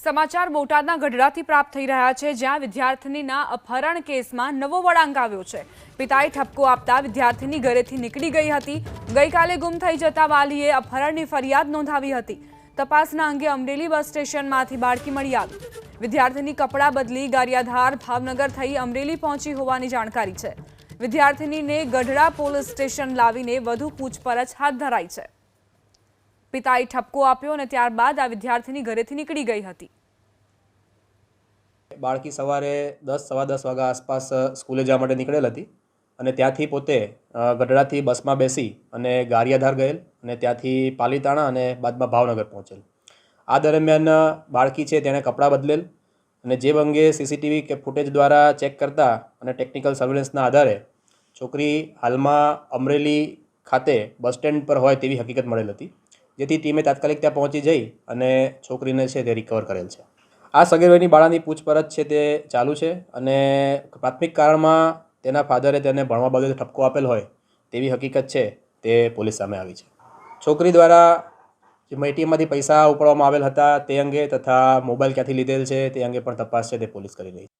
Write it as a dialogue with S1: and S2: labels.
S1: સમાચાર બોટાદના ગઢડાથી પ્રાપ્ત થઈ રહ્યા છે, જ્યાં વિદ્યાર્થીનીના અપહરણ કેસમાં નવો વળાંક આવ્યો છે. પિતાએ ઠપકો આપતા વિદ્યાર્થીની ઘરેથી નીકળી ગઈ હતી. ગઈકાલે ગુમ થઈ જતા વાલીએ અપહરણની ફરિયાદ નોંધાવી હતી. તપાસના અંગે અમરેલી બસ સ્ટેશનમાંથી બાળકી મળી આવી. વિદ્યાર્થીની કપડાં બદલી ગારિયાધાર ભાવનગર થઈ અમરેલી પહોંચી હોવાની જાણકારી છે. વિદ્યાર્થીનીને ગઢડા પોલીસ સ્ટેશન લાવીને વધુ પૂછપરછ હાથ ધરાઈ છે. પિતાએ ઠપકો આપ્યો અને ત્યારબાદ આ વિદ્યાર્થીની ઘરેથી નીકળી ગઈ હતી.
S2: બાળકી સવારે દસ, સવા દસ વાગ્યા આસપાસ સ્કૂલે જવા માટે નીકળેલ હતી અને ત્યાંથી પોતે ગઢડાથી બસમાં બેસી અને ગારિયાધાર ગયેલ અને ત્યાંથી પાલીતાણા અને બાદમાં ભાવનગર પહોંચેલ. આ દરમિયાન બાળકી છે તેણે કપડાં બદલેલ અને જે અંગે સીસીટીવી કે ફૂટેજ દ્વારા ચેક કરતા અને ટેકનિકલ સર્વેલન્સના આધારે છોકરી હાલમાં અમરેલી ખાતે બસ સ્ટેન્ડ પર હોય તેવી હકીકત મળેલ હતી. જેથી ટીમે તાત્કાલિક ત્યાં પહોંચી જઈ અને છોકરીને છે તે રિકવર કરેલ છે. આ સગીરવયની બાળાની પૂછપરછ છે તે ચાલુ છે અને પ્રાથમિક કારણમાં તેના ફાધરે તેને ભણવા બાબતે ઠપકો આપેલ હોય તેવી હકીકત છે તે પોલીસ સામે આવી છે. છોકરી દ્વારા જે એટીએમમાંથી પૈસા ઉપાડવામાં આવેલ હતા તે અંગે તથા મોબાઈલ ક્યાંથી લીધેલ છે તે અંગે પણ તપાસ છે તે પોલીસ કરી રહી છે.